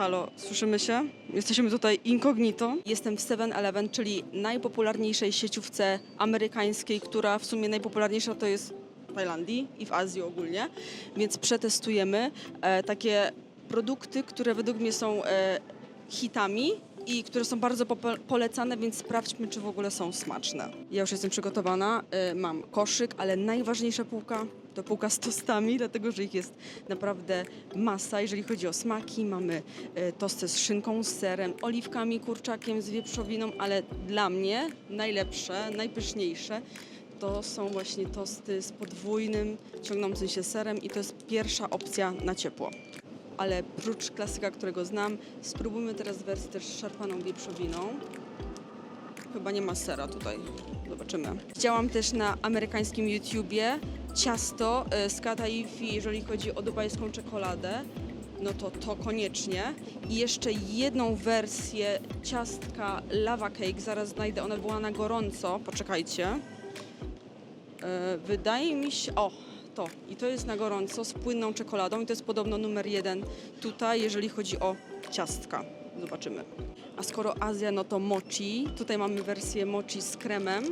Halo, słyszymy się? Jesteśmy tutaj incognito. Jestem w 7-Eleven, czyli najpopularniejszej sieciówce amerykańskiej, która w sumie najpopularniejsza to jest w Tajlandii i w Azji ogólnie. Więc przetestujemy e, takie produkty, które według mnie są e, hitami i które są bardzo polecane, więc sprawdźmy, czy w ogóle są smaczne. Ja już jestem przygotowana, e, mam koszyk, ale najważniejsza półka to półka z tostami, dlatego że ich jest naprawdę masa. Jeżeli chodzi o smaki, mamy e, tosty z szynką, z serem, oliwkami, kurczakiem, z wieprzowiną, ale dla mnie najlepsze, najpyszniejsze to są właśnie tosty z podwójnym, ciągnącym się serem i to jest pierwsza opcja na ciepło. Ale prócz klasyka, którego znam, spróbujmy teraz wersję też z szarpaną wieprzowiną. Chyba nie ma sera tutaj. Zobaczymy. Widziałam też na amerykańskim YouTubie ciasto e, z kataifi, jeżeli chodzi o dubajską czekoladę. No to to koniecznie. I jeszcze jedną wersję ciastka lava cake. Zaraz znajdę, ona była na gorąco. Poczekajcie. E, Wydaje mi się. O, to. I to jest na gorąco z płynną czekoladą. I to jest podobno numer jeden tutaj, jeżeli chodzi o ciastka. Zobaczymy. A skoro Azja, no to mochi. Tutaj mamy wersję mochi z kremem.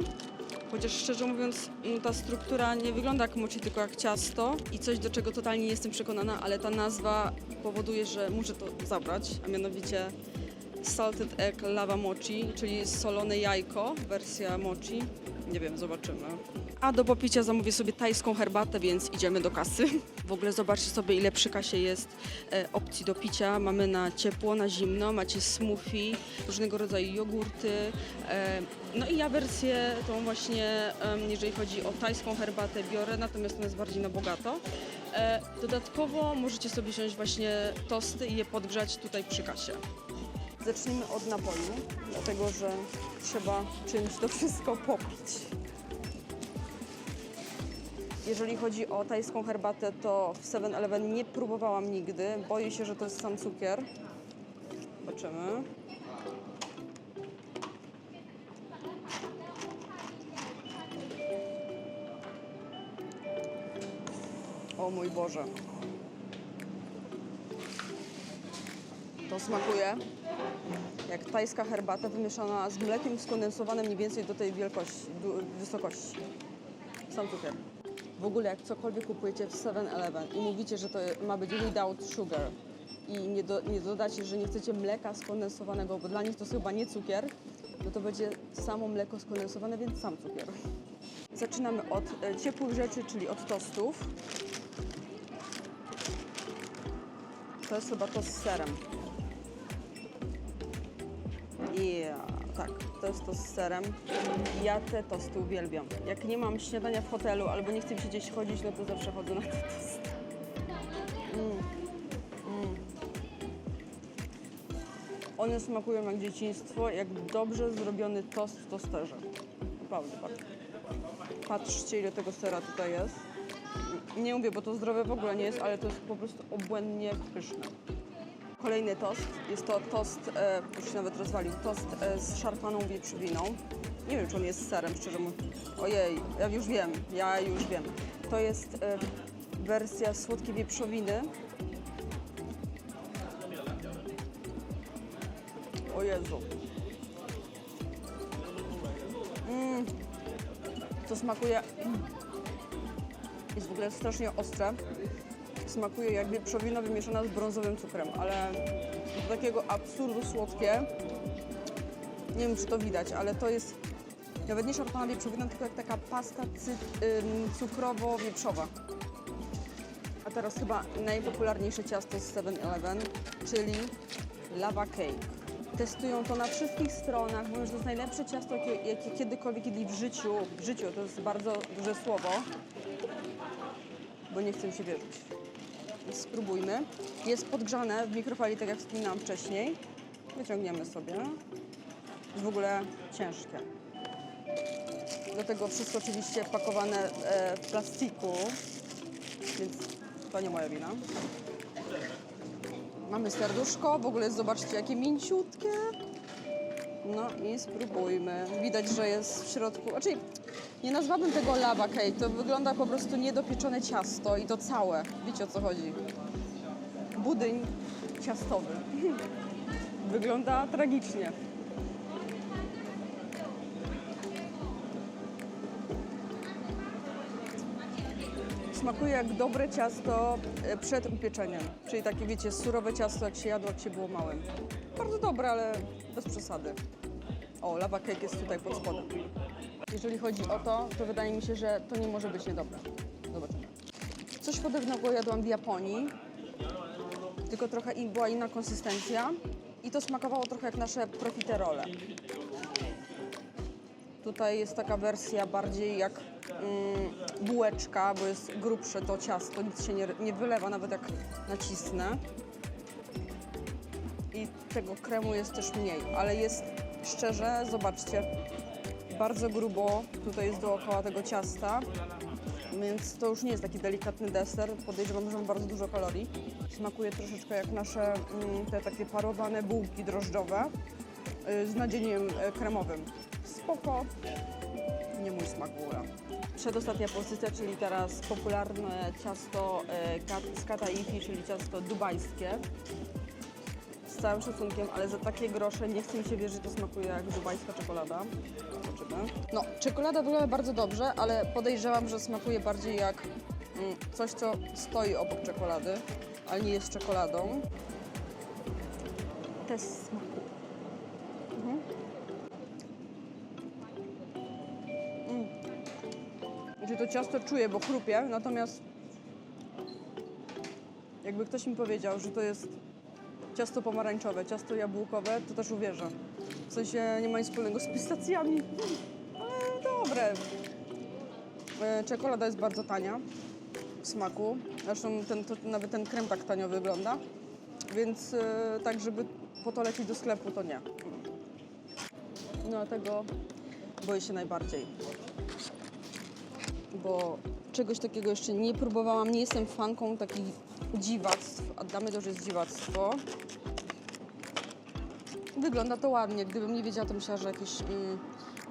Chociaż szczerze mówiąc, no ta struktura nie wygląda jak mochi, tylko jak ciasto. I coś, do czego totalnie nie jestem przekonana, ale ta nazwa powoduje, że muszę to zabrać, a mianowicie Salted Egg Lava Mochi, czyli solone jajko, wersja mochi. Nie wiem, zobaczymy. A do popicia zamówię sobie tajską herbatę, więc idziemy do kasy. W ogóle zobaczcie sobie, ile przy kasie jest e, opcji do picia. Mamy na ciepło, na zimno, macie smoothie, różnego rodzaju jogurty. E, no i ja wersję tą właśnie, jeżeli chodzi o tajską herbatę, biorę, natomiast ona jest bardziej na bogato. E, dodatkowo możecie sobie wziąć właśnie tosty i je podgrzać tutaj przy kasie. Zacznijmy od napoju, dlatego że trzeba czymś to wszystko popić. Jeżeli chodzi o tajską herbatę, to w 7-Eleven nie próbowałam nigdy. Boję się, że to jest sam cukier. Zobaczymy. O mój Boże. To smakuje jak tajska herbata wymieszana z mlekiem skondensowanym mniej więcej do tej wielkości, wysokości. Sam cukier. W ogóle jak cokolwiek kupujecie w 7-Eleven i mówicie, że to ma być without sugar i nie, do, nie dodacie, że nie chcecie mleka skondensowanego, bo dla nich to jest chyba nie cukier, no to będzie samo mleko skondensowane, więc sam cukier. Zaczynamy od e, ciepłych rzeczy, czyli od tostów. To jest chyba tost z serem. Yeah, tak, to jest to z serem. Ja te tosty uwielbiam. Jak nie mam śniadania w hotelu albo nie chcę mi się gdzieś chodzić, no to zawsze chodzę na te tosty. Mm. Mm. One smakują jak dzieciństwo, jak dobrze zrobiony tost w tosterze. Naprawdę, patrz. Patrzcie, ile tego sera tutaj jest. Nie mówię, bo to zdrowe w ogóle nie jest, ale to jest po prostu obłędnie pyszne. Kolejny tost. Jest to tost, e, już się nawet rozwalił, tost e, z szarpaną wieprzowiną. Nie wiem, czy on jest z serem, szczerze mówiąc. Ojej, ja już wiem, ja już wiem. To jest e, wersja słodkiej wieprzowiny. O Jezu. Mm. To smakuje... Mm. Jest w ogóle strasznie ostre smakuje jak wieprzowina wymieszana z brązowym cukrem, ale do takiego absurdu słodkie. Nie wiem, czy to widać, ale to jest nawet nie szarpana wieprzowina, tylko jak taka pasta cukrowo-wieprzowa. A teraz chyba najpopularniejsze ciasto z 7-Eleven, czyli lava cake. Testują to na wszystkich stronach, mówią, że to jest najlepsze ciasto, jakie, kiedykolwiek jedli w życiu. W życiu to jest bardzo duże słowo, bo nie chcę się wierzyć. Spróbujmy. Jest podgrzane w mikrofali, tak jak wspominałam wcześniej. Wyciągniemy sobie. Jest w ogóle ciężkie. Do tego wszystko oczywiście pakowane e, w plastiku, więc to nie moja wina. Mamy serduszko, w ogóle zobaczcie jakie mięciutkie. No i spróbujmy. Widać, że jest w środku, znaczy nie nazwałabym tego lava cake, to wygląda po prostu niedopieczone ciasto i to całe. Wiecie o co chodzi? Budyń ciastowy. Wygląda tragicznie. Smakuje jak dobre ciasto e, przed upieczeniem. Czyli takie, wiecie, surowe ciasto, jak się jadło, jak się było małym. Bardzo dobre, ale bez przesady. O, lava cake jest tutaj pod spodem. Jeżeli chodzi o to, to wydaje mi się, że to nie może być niedobre. Zobaczymy. Coś podobnego jadłam w Japonii, tylko trochę była inna konsystencja i to smakowało trochę jak nasze profiterole. Tutaj jest taka wersja bardziej jak bułeczka, bo jest grubsze to ciasto, nic się nie, nie wylewa nawet jak nacisnę. I tego kremu jest też mniej, ale jest szczerze, zobaczcie, bardzo grubo tutaj jest dookoła tego ciasta, więc to już nie jest taki delikatny deser. Podejrzewam, że ma bardzo dużo kalorii. Smakuje troszeczkę jak nasze mm, te takie parowane bułki drożdżowe y, z nadzieniem e, kremowym. Spoko, nie mój smak w ogóle. Przedostatnia pozycja, czyli teraz popularne ciasto e, kat- z kataifi, czyli ciasto dubajskie. Z całym szacunkiem, ale za takie grosze nie chce mi się wierzyć, że to smakuje jak dubajska czekolada. Zobaczymy. No, czekolada wygląda bardzo dobrze, ale podejrzewam, że smakuje bardziej jak mm, coś, co stoi obok czekolady, ale nie jest czekoladą. Test smaku. To ciasto czuję, bo chrupie, natomiast jakby ktoś mi powiedział, że to jest ciasto pomarańczowe, ciasto jabłkowe, to też uwierzę. W sensie nie ma nic wspólnego z pistacjami, ale dobre. E, Czekolada jest bardzo tania w smaku. Zresztą ten, to, nawet ten krem tak tanio wygląda. Więc e, tak, żeby po to lecieć do sklepu, to nie. No tego boję się najbardziej. Bo czegoś takiego jeszcze nie próbowałam. Nie jestem fanką takich dziwactw, a dla to już jest dziwactwo. Wygląda to ładnie. Gdybym nie wiedziała, to myślała, że jakieś mm,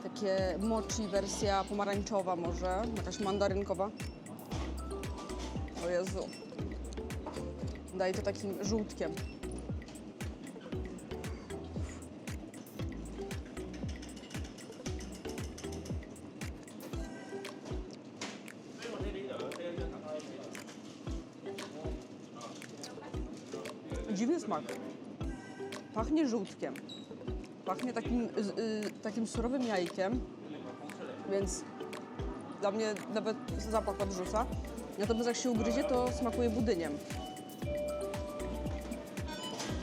takie mochi wersja pomarańczowa może, jakaś mandarynkowa. O Jezu. Daje to takim żółtkiem. Dziwny smak. Pachnie żółtkiem. Pachnie takim, z- y, takim surowym jajkiem, więc dla mnie nawet zapach odrzuca. Natomiast jak się ugryzie, to smakuje budyniem.